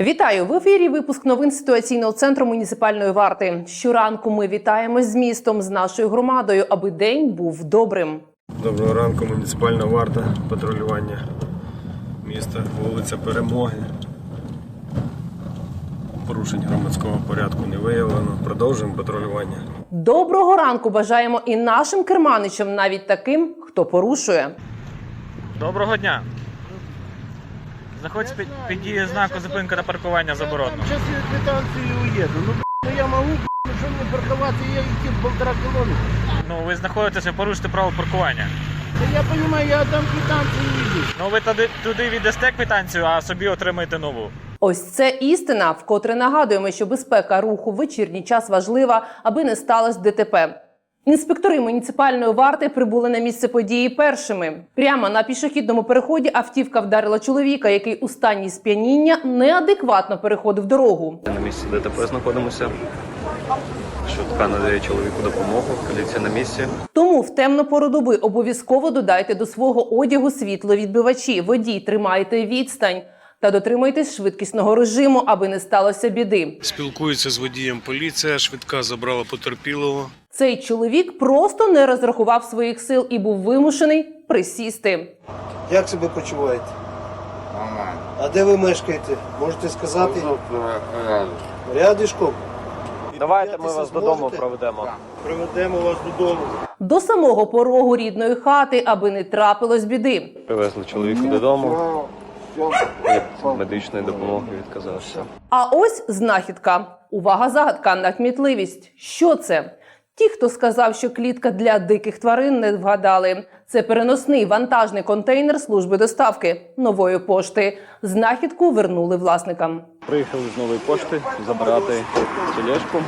Вітаю в ефірі. Випуск новин ситуаційного центру муніципальної варти. Щоранку ми вітаємось з містом, з нашою громадою, аби день був добрим. Доброго ранку, муніципальна варта, патрулювання міста, вулиця Перемоги. Порушень громадського порядку не виявлено. Продовжуємо патрулювання. Доброго ранку бажаємо і нашим керманичам, навіть таким, хто порушує. Доброго дня. Знаходься під, під дією знаку зупинка та паркування заборонено. Сейчас я квитанцию и уеду. Ну, б***ь, ну я могу, б***ь, ну что мне парковаться, я идти полтора километра. Ну, ви знаходитеся, порушите право паркування. Да я понимаю, я отдам квитанцию и. Ну, ви туди, туди віддасте квитанцію, а собі отримаєте нову. Ось це істина, вкотре нагадуємо, що безпека руху в вечірній час важлива, аби не сталося ДТП. Інспектори муніципальної варти прибули на місце події першими. Прямо на пішохідному переході автівка вдарила чоловіка, який у стані сп'яніння неадекватно переходив дорогу. На місці ДТП знаходимося. Швидка надає чоловіку допомогу. Поліція на місці. Тому в темну пору доби обов'язково додайте до свого одягу світловідбивачі. Водій тримайте відстань та дотримуйтесь швидкісного режиму, аби не сталося біди. Спілкується з водієм поліція, швидка забрала потерпілого. Цей чоловік просто не розрахував своїх сил і був вимушений присісти. Як себе почуваєте? Нормально. А де ви мешкаєте? Можете сказати? Рядишком? Давайте ми вас додому проведемо. Приведемо вас додому. До самого порогу рідної хати, аби не трапилось біди. Привезли чоловіка додому. Медичної допомоги відказався. А ось знахідка. Увага, загадка на кмітливість. Що це? Ті, хто сказав, що клітка для диких тварин не вгадали. Це переносний вантажний контейнер служби доставки нової пошти. Знахідку вернули власникам. Приїхали з нової пошти забирати тележку.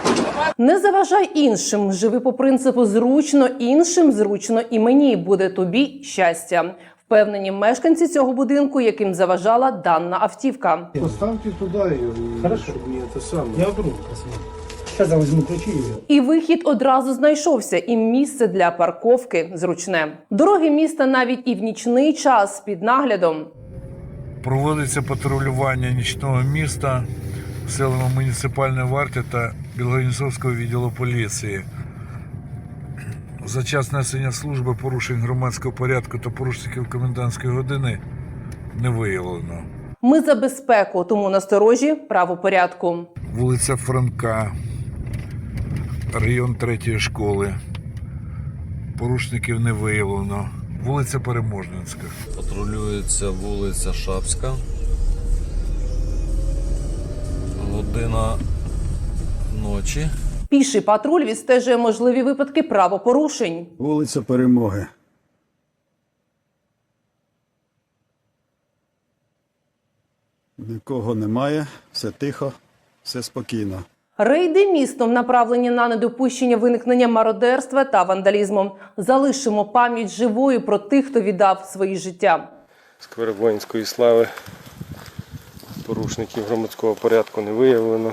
Не заважай іншим. Живи по принципу зручно іншим, зручно і мені буде тобі щастя. Впевнені мешканці цього будинку, яким заважала дана автівка. Поставте туди її, щоб не це саме. Я вдруг Сейчас я возьму ключи и І вихід одразу знайшовся, і місце для парковки зручне. Дороги міста навіть і в нічний час під наглядом. Проводиться патрулювання нічного міста силами муніципальної варти та Білгородністровського відділу поліції. За час несення служби порушень громадського порядку та порушників комендантської години не виявлено. Ми за безпеку, тому насторожі правопорядку. Вулиця Франка, район третьої школи. Порушників не виявлено. Вулиця Переможницька. Патрулюється вулиця Шапська. Година ночі. Піший патруль відстежує можливі випадки правопорушень. Вулиця Перемоги. Нікого немає, все тихо, все спокійно. Рейди містом направлені на недопущення виникнення мародерства та вандалізму. Залишимо пам'ять живою про тих, хто віддав свої життя. Сквер воїнської слави. Порушників громадського порядку не виявлено.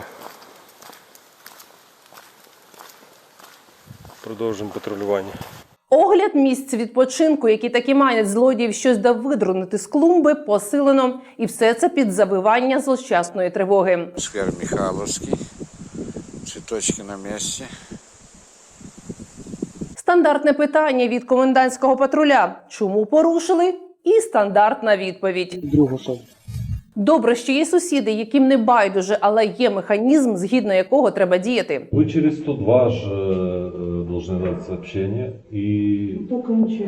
Продовжуємо патрулювання. Огляд місць відпочинку, які таки манять злодіїв щось да видрунити з клумби, посилено, і все це під завивання злощасної тривоги. Сквер Михайловский Цветочки на месте. Стандартне питання від комендантського патруля: чому порушили? І стандартна відповідь. Добре, що є сусіди, яким не байдуже, але є механізм, згідно якого треба діяти. Вы через 102 же э, должны дать сообщение, и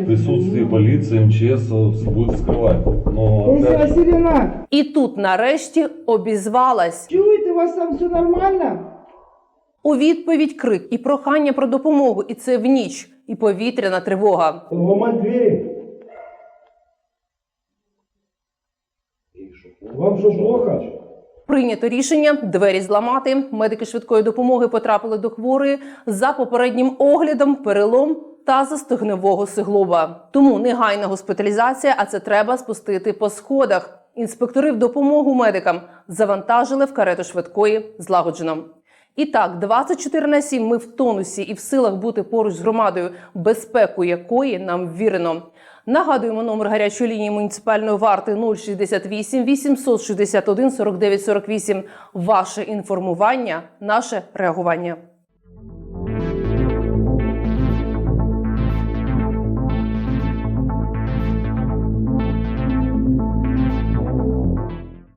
присутствие полиции, МЧС э, будет скрывать. Но опять же, І тут, нарешті, обізвалась. Чуете, у вас там все нормально? У відповідь крик і прохання про допомогу, і це в ніч, і повітряна тривога. Ломать двери. Вам что, плохо? Прийнято рішення двері зламати. Медики швидкої допомоги потрапили до хворої за попереднім оглядом, перелом та застигневого сиглоба. Тому негайна госпіталізація, а це треба спустити по сходах. Інспектори в допомогу медикам завантажили в карету швидкої злагоджено. І так, 24 на 7 ми в тонусі і в силах бути поруч з громадою, безпеку якої нам вірено. Нагадуємо номер гарячої лінії муніципальної варти 068 861 49 48. Ваше інформування, наше реагування.